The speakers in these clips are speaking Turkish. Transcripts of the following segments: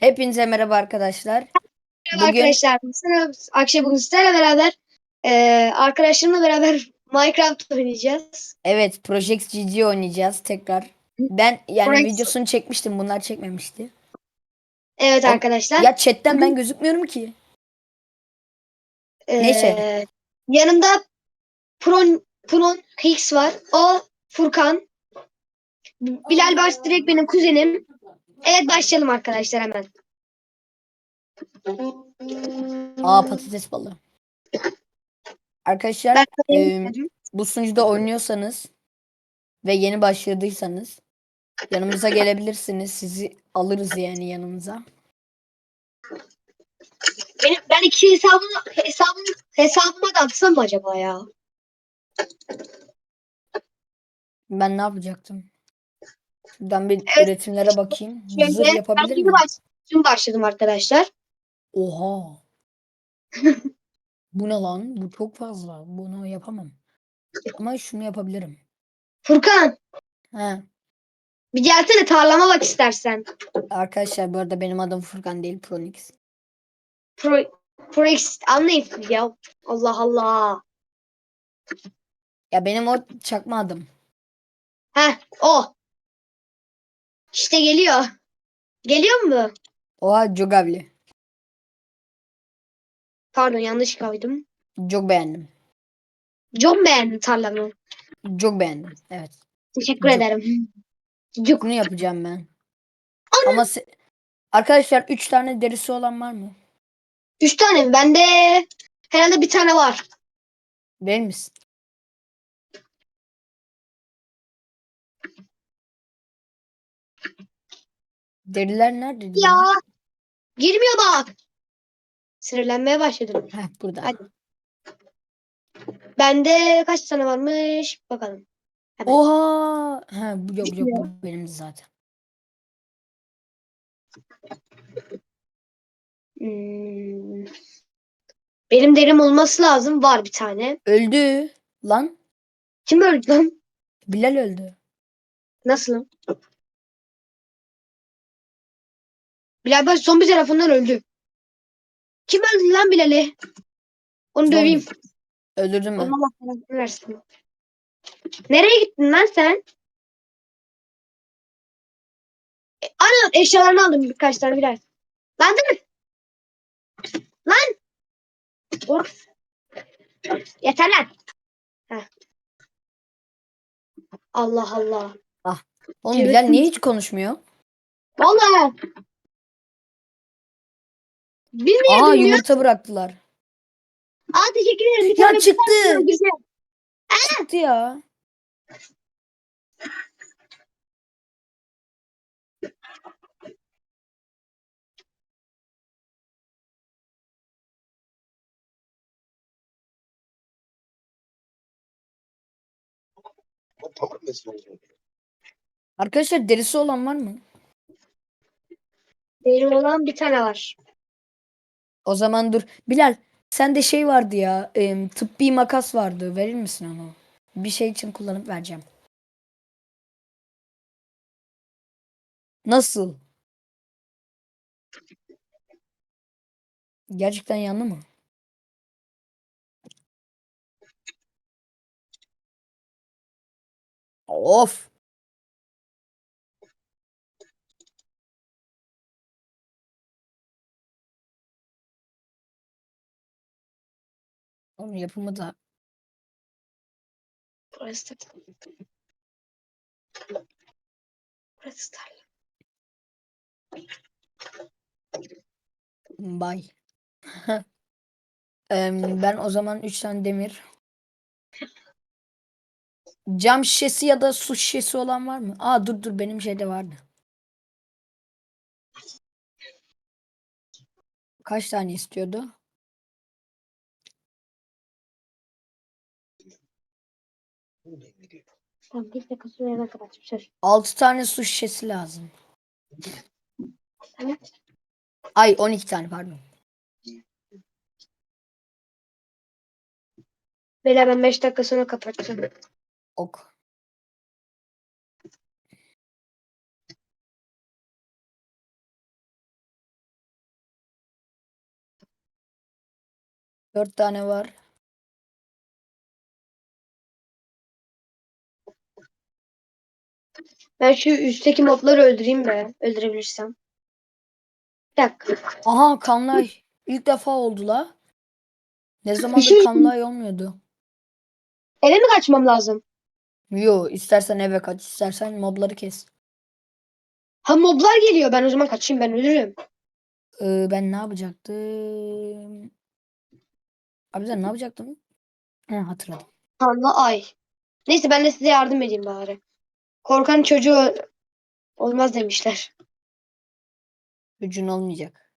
Hepinize merhaba arkadaşlar. Merhaba Bugün- arkadaşlar. Merhaba. Akşam bugün sizlerle beraber eee arkadaşlarımla beraber Minecraft oynayacağız. Evet Project GG oynayacağız tekrar. Ben yani Project- videosunu çekmiştim bunlar çekmemişti. Evet O- arkadaşlar. Ya chatten ben gözükmüyorum ki. Eee, neyse. Yanımda Pron, Pron Hicks var. O Furkan. Bilal Baş direkt benim kuzenim. Evet başlayalım arkadaşlar hemen. Aa patates balı. Arkadaşlar Eee, bu sunucuda oynuyorsanız ve yeni başladıysanız yanımıza gelebilirsiniz. Sizi alırız yani yanımıza. benim, ben iki hesabımı, hesabımı, hesabıma da atsam mı acaba ya? Ben ne yapacaktım? Şuradan bir Evet. üretimlere bakayım. Şöyle, Zırh yapabilir şimdi miyim? baş- başladım arkadaşlar. Oha. Bu ne lan? Bu çok fazla. Bunu yapamam. Ama şunu yapabilirim. Furkan He. bir gelsene tarlama bak istersen. Arkadaşlar bu arada benim adım Furkan değil Pronix. Pro, Pro X anlayın ya. Allah Allah. Ya benim o çakma adım. Heh o. İşte geliyor. Geliyor mu? Oha Jogavli. Pardon yanlış koydum. Çok beğendim. Çok beğendim tarlamı. Çok beğendim. Evet. Teşekkür Çok- ederim. Cuk. Bunu yapacağım ben. Ama se- Arkadaşlar 3 tane derisi olan var mı? Üç tane mi? Bende herhalde bir tane var. Verir misin? Deriler nerede? Ya. Girmiyor bak. Sinirlenmeye başladım. Heh, burada. Hadi. Bende kaç tane varmış? Bakalım. Evet. Oha! Ha, bu yok yok bu benim zaten. Hmm. Benim derim olması lazım. Var bir tane. Öldü. Lan Kim öldü lan? Bilal öldü. Nasıl? Bilal Baş zombi tarafından öldü. Kim öldü lan Bilal'i? Onu Zombi. döveyim. Öldürdüm ben. Allah versin. Nereye gittin lan sen? E, ana eşyalarını aldım birkaç tane Bilal. Lan dur. Lan. Of. Yeter lan. Heh. Allah Allah. Oğlum Evet. Bilal niye hiç konuşmuyor? Vallahi. Bilmiyorum Aa ya. yumurta bıraktılar. Aa teşekkür ederim. Bir Ya tane çıktı. güzel. Çıktı ya. Arkadaşlar derisi olan var mı? Benim olan bir tane var. O zaman dur. Bilal sende şey vardı ya. em, tıbbi makas vardı. Verir misin onu? Bir şey için kullanıp vereceğim. Nasıl? Gerçekten yandı mı? Of. Onun yapımı da Burası da. Burası bay. Ben o zaman 3 tane demir. Cam şişesi ya da su şişesi olan var mı? Aa dur dur benim şeyde vardı. Kaç tane istiyordu? Tamam 5 dakika sonra hemen kapatacağım. 6 tane su şişesi lazım. Tamam. Ay 12 tane pardon. Bela ben 5 dakika sonra kapatacağım. Ok. Dört tane var. Ben şu üstteki mobları öldüreyim de öldürebilirsem. Bir dakika. Aha kanlay. İlk defa oldu la. Ne zamandır şey- kanlay olmuyordu. Eve mi kaçmam lazım? Yo istersen eve kaç istersen mobları kes. Ha moblar geliyor. Ben o zaman kaçayım ben ölürüm. Ee, ben ne yapacaktım? Abi sen ne yapacaktın? Ha, hatırladım. Kanlı ay. Neyse ben de size yardım edeyim bari. Korkan çocuğu olmaz demişler. Gücün olmayacak.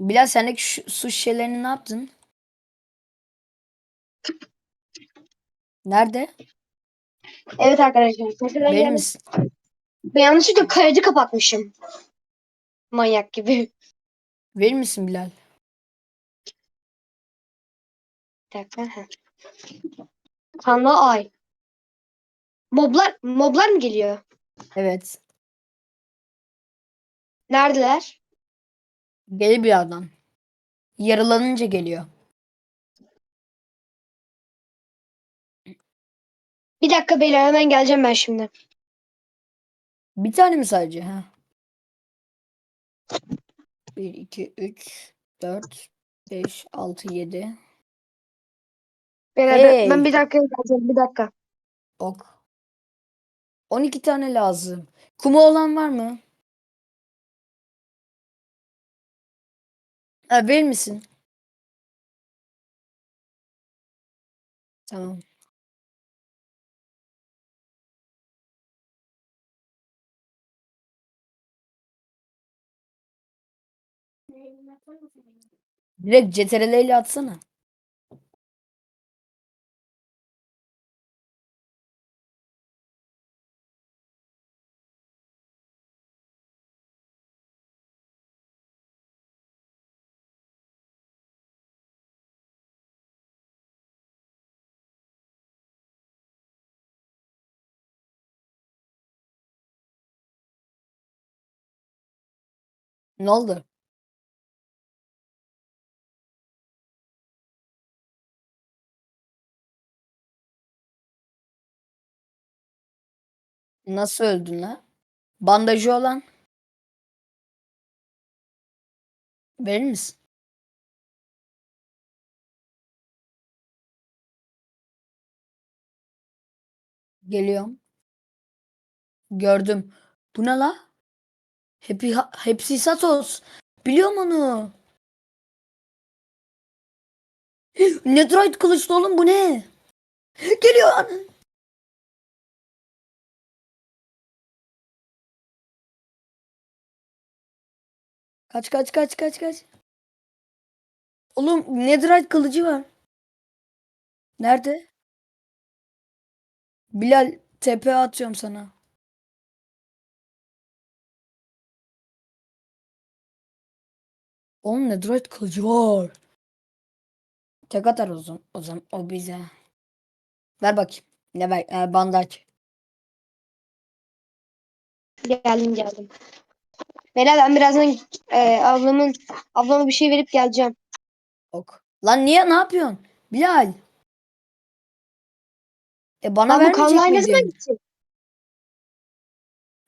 Bilal sendeki şu, su şişelerini ne yaptın? Nerede? Evet arkadaşlar. Mesela yani- misin? ben yanlışlıkla kayacı kapatmışım. Manyak gibi. Verir misin Bilal? Bir dakika. Kanlı ay. Moblar, moblar mı geliyor? Evet. Neredeler? Gelir birazdan. Yaralanınca geliyor. Bir dakika beyler hemen geleceğim ben şimdi. Bir tane mi sadece? Ha. 1, 2, 3, 4, 5, 6, 7. Beyler ben- Hey. ben bir dakika geleceğim bir dakika. Ok. 12 tane lazım. Kumu olan var mı? Ha, verir misin? Tamam. Direkt CTRL ile atsana. Ne oldu? Nasıl öldün la? Bandajı olan verir misin? Geliyorum. Gördüm. Bu ne la? Happy, hepsi Satos. Biliyorum onu. Netherite kılıçlı oğlum bu ne? Geliyor. Kaç kaç kaç kaç kaç. Oğlum Netherite kılıcı var. Nerede? Bilal tepe atıyorum sana. Oğlum Netherite kılıcı var. Tek atar o zaman. O zaman o bize. Ver bakayım. Ne ver? E, bandaj. Geldim geldim. Beyler ben birazdan e, ablamın ablama bir şey verip geleceğim. Ok. Lan niye ne yapıyorsun? Bilal. E bana Abi bu vermeyecek kanlı ay ne zaman gidecek?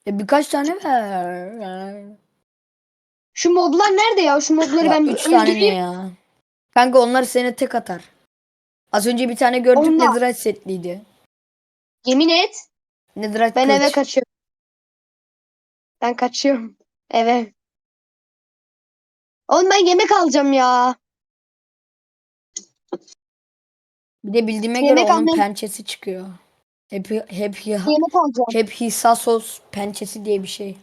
E birkaç tane ver. Şu moblar nerede ya? Şu mobları Ya ben üç tane ne öldüreyim. ya? Kanka onlar seni tek atar. Az önce bir tane gördük Onlar- Netherite setliydi. Yemin et. Netherite Ben kılıç. eve kaçıyorum. Ben kaçıyorum. Eve. Oğlum ben yemek alacağım ya. Bir de bildiğime Yemek göre onun almayı- pençesi çıkıyor. Hep hep Yemek alacağım. hep Hisasos pençesi diye bir şey.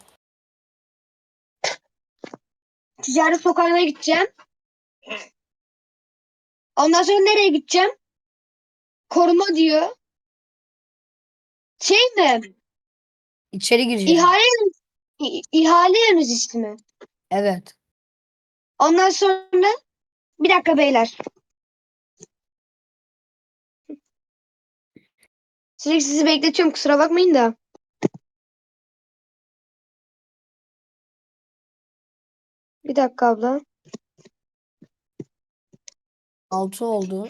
Ticaret sokağına gideceğim. Ondan sonra nereye gideceğim? Koruma diyor. Şey mi? İçeri gireceğim. İhale İ- ihale yöneticisi mi? Evet. Ondan sonra bir dakika beyler. Sürekli sizi bekletiyorum kusura bakmayın da. Bir dakika abla. 6 oldu.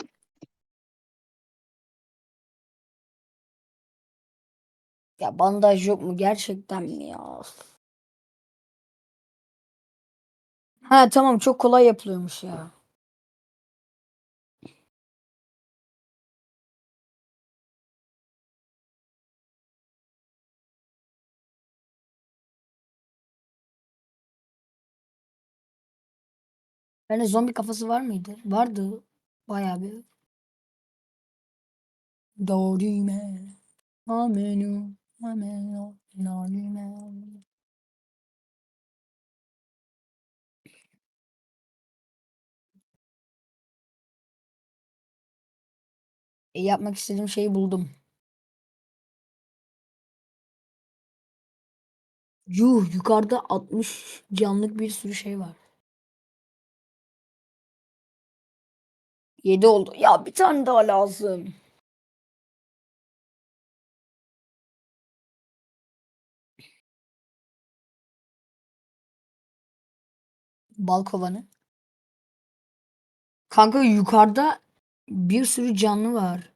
Ya bandaj yok mu gerçekten mi ya? Ha tamam çok kolay yapılıyormuş ya. Bende zombi kafası var mıydı? Vardı. Bayağı bir. Dorime. Amenu. Amenu. Dorime. E, yapmak istediğim şeyi buldum. Yuh yukarıda 60 canlık bir sürü şey var. 7 oldu. Ya bir tane daha lazım. Bal. Kanka yukarıda bir sürü canlı var.